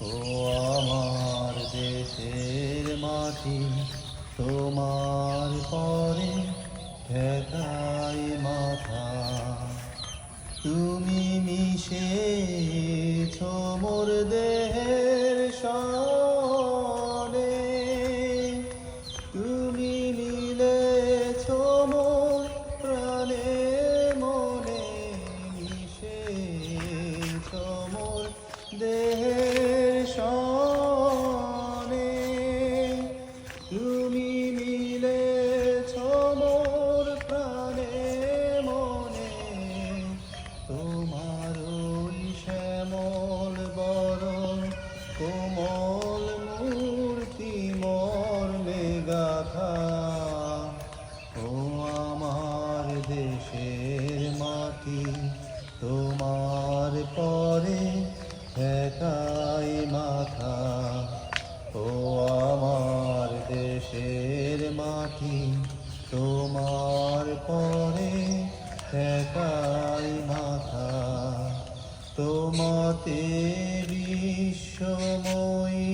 ও আমার দেশের মাটি তোমার পরে ঠেকাই মাথা। তুমি মিশেছ মাটি তোমার পরে একাই মাথা। তোমাতে বিশ্বময়ী